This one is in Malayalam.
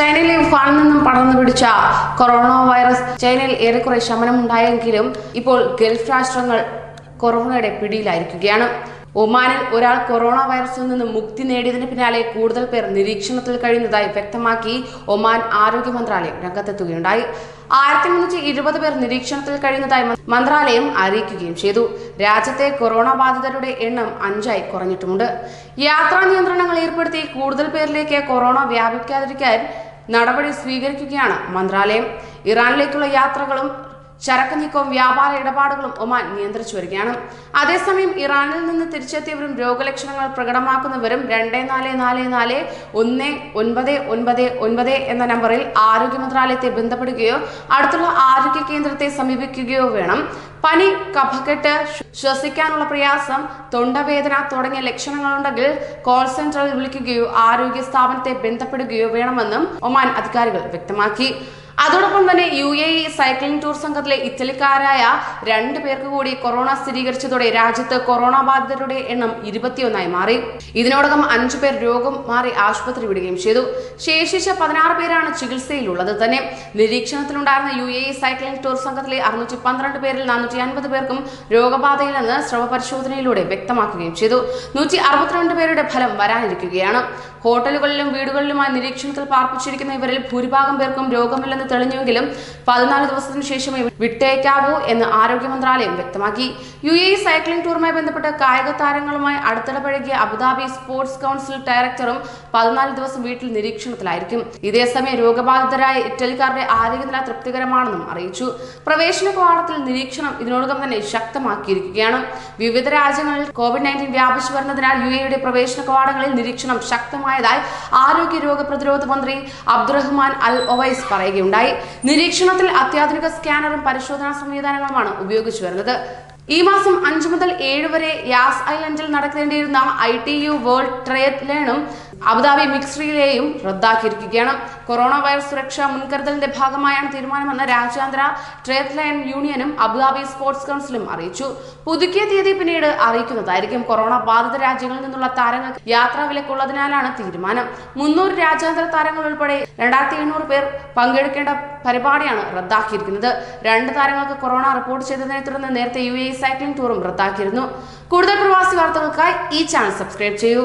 ചൈനയിലെ വുഹാനിൽ നിന്നും പടർന്നു പിടിച്ച കൊറോണ വൈറസ് ചൈനയിൽ ഏറെക്കുറെ ശമനം ശമനമുണ്ടായെങ്കിലും ഇപ്പോൾ ഗൾഫ് രാഷ്ട്രങ്ങൾ കൊറോണയുടെ പിടിയിലായിരിക്കുകയാണ്. ഒമാനിൽ ഒരാൾ കൊറോണ വൈറസിൽ നിന്ന് മുക്തി നേടിയതിന് പിന്നാലെ കൂടുതൽ പേർ നിരീക്ഷണത്തിൽ കഴിയുന്നതായി വ്യക്തമാക്കി ഒമാൻ ആരോഗ്യ മന്ത്രാലയം രംഗത്തെത്തുകയുണ്ടായി. ആയിരത്തി മുന്നൂറ്റി ഇരുപത് പേർ നിരീക്ഷണത്തിൽ കഴിയുന്നതായി മന്ത്രാലയം അറിയിക്കുകയും ചെയ്തു. രാജ്യത്തെ കൊറോണ ബാധിതരുടെ എണ്ണം അഞ്ചായി കുറഞ്ഞിട്ടുമുണ്ട്. യാത്രാ നിയന്ത്രണങ്ങൾ ഏർപ്പെടുത്തി കൂടുതൽ പേരിലേക്ക് കൊറോണ വ്യാപിക്കാതിരിക്കാൻ നടപടി സ്വീകരിക്കുകയാണ് മന്ത്രാലയം. ഇറാനിലേക്കുള്ള യാത്രകളും ചരക്ക് നീക്കവും വ്യാപാര ഇടപാടുകളും ഒമാൻ നിയന്ത്രിച്ചു വരികയാണ്. അതേസമയം ഇറാനിൽ നിന്ന് തിരിച്ചെത്തിയവരും രോഗലക്ഷണങ്ങൾ പ്രകടമാക്കുന്നവരും രണ്ട് നാല് നാല് നാല് ഒന്ന് ഒൻപത് ഒൻപത് ഒൻപത് എന്ന നമ്പറിൽ ആരോഗ്യ മന്ത്രാലയത്തെ ബന്ധപ്പെടുകയോ അടുത്തുള്ള ആരോഗ്യ കേന്ദ്രത്തെ സമീപിക്കുകയോ വേണം. പനി കഫക്കെട്ട് ശ്വ- ശ്വസിക്കാനുള്ള പ്രയാസം തൊണ്ടവേദന തുടങ്ങിയ ലക്ഷണങ്ങളുണ്ടെങ്കിൽ കോൾ സെന്ററിൽ വിളിക്കുകയോ ആരോഗ്യ സ്ഥാപനത്തെ ബന്ധപ്പെടുകയോ വേണമെന്നും ഒമാൻ അധികാരികൾ വ്യക്തമാക്കി. അതോടൊപ്പം തന്നെ U A E cycling tour സംഘത്തിലെ ഇറ്റലിക്കാരായ രണ്ട് പേർക്ക് കൂടി കൊറോണ സ്ഥിരീകരിച്ചതോടെ രാജ്യത്ത് കൊറോണ ബാധിതരുടെ എണ്ണം ഇരുപത്തിയൊന്നായി മാറി. ഇതിനോടകം അഞ്ചു പേർ രോഗം മാറി ആശുപത്രി വിടുകയും ചെയ്തു. ശേഷിച്ച പതിനാറ് പേരാണ് ചികിത്സയിലുള്ളത് തന്നെ. നിരീക്ഷണത്തിലുണ്ടായിരുന്ന U A E cycling tour സംഘത്തിലെ അറുന്നൂറ്റി പന്ത്രണ്ട് പേരിൽ നാനൂറ്റി അൻപത് പേർക്കും രോഗബാധയില്ലെന്ന് സ്രവ പരിശോധനയിലൂടെ വ്യക്തമാക്കുകയും ചെയ്തു. നൂറ്റി അറുപത്തിരണ്ട് പേരുടെ ഫലം വരാനിരിക്കുകയാണ്. ഹോട്ടലുകളിലും വീടുകളിലുമായി നിരീക്ഷണത്തിൽ പാർപ്പിച്ചിരിക്കുന്ന ഇവരിൽ ഭൂരിഭാഗം പേർക്കും രോഗമില്ലെന്ന് തെളിഞ്ഞുവെങ്കിലും പതിനാല് ദിവസത്തിനു ശേഷമേ വിട്ടേക്കാവൂ എന്ന് ആരോഗ്യ മന്ത്രാലയം വ്യക്തമാക്കി. യു എ സൈക്ലിംഗ് ടൂറുമായി ബന്ധപ്പെട്ട് കായിക താരങ്ങളുമായി അടുത്തിടപഴകിയ അബുദാബി സ്പോർട്സ് കൗൺസിൽ ഡയറക്ടറും പതിനാല് ദിവസം വീട്ടിൽ നിരീക്ഷണത്തിലായിരിക്കും. ഇതേസമയം രോഗബാധിതരായ ഇറ്റലിക്കാരുടെ ആരോഗ്യനില തൃപ്തികരമാണെന്നും അറിയിച്ചു. പ്രവേശന കവാടത്തിൽ നിരീക്ഷണം ഇതിനോടകം തന്നെ ശക്തമാക്കിയിരിക്കുകയാണ്. വിവിധ രാജ്യങ്ങളിൽ കോവിഡ് നയന്റീൻ വ്യാപിച്ചു വരുന്നതിനാൽ യു എയുടെ പ്രവേശന കവാടങ്ങളിൽ നിരീക്ഷണം ശക്തമായതായി ആരോഗ്യ രോഗ പ്രതിരോധ മന്ത്രി അബ്ദുറഹ്മാൻ അൽ ഒവൈസ് പറയുകയുണ്ടായി. നിരീക്ഷണത്തിൽ അത്യാധുനിക സ്കാനറും പരിശോധനാ സംവിധാനങ്ങളുമാണ് ഉപയോഗിച്ചു വരുന്നത്. ഈ മാസം അഞ്ചു മുതൽ ഏഴ് വരെ യാസ് ഐലൻഡിൽ നടക്കേണ്ടിയിരുന്ന I T U world trade ലേണും അബുദാബി മിക്സ്ട്രിയിലെയും റദ്ദാക്കിയിരിക്കുകയാണ്. കൊറോണ വൈറസ് സുരക്ഷാ മുൻകരുതലിന്റെ ഭാഗമായാണ് തീരുമാനമെന്ന് രാജ്യാന്തര ട്രേഡ് ലൈൻ യൂണിയനും അബുദാബി സ്പോർട്സ് കൗൺസിലും അറിയിച്ചു. പുതുക്കിയ തീയതി പിന്നീട് അറിയിക്കുന്നതായിരിക്കും. കൊറോണ ബാധിത രാജ്യങ്ങളിൽ നിന്നുള്ള താരങ്ങൾ യാത്രാ വിലക്കുള്ളതിനാലാണ് തീരുമാനം. മുന്നൂറ് രാജ്യാന്തര താരങ്ങൾ ഉൾപ്പെടെ രണ്ടായിരത്തി എണ്ണൂറ് പേർ പങ്കെടുക്കേണ്ട പരിപാടിയാണ് റദ്ദാക്കിയിരിക്കുന്നത്. രണ്ട് താരങ്ങൾക്ക് കൊറോണ റിപ്പോർട്ട് ചെയ്തതിനെ തുടർന്ന് നേരത്തെ യു എ സൈക്ലിംഗ് ടൂറും റദ്ദാക്കിയിരുന്നു. കൂടുതൽ പ്രവാസി വാർത്തകൾക്കായി ഈ ചാനൽ സബ്സ്ക്രൈബ് ചെയ്യൂ.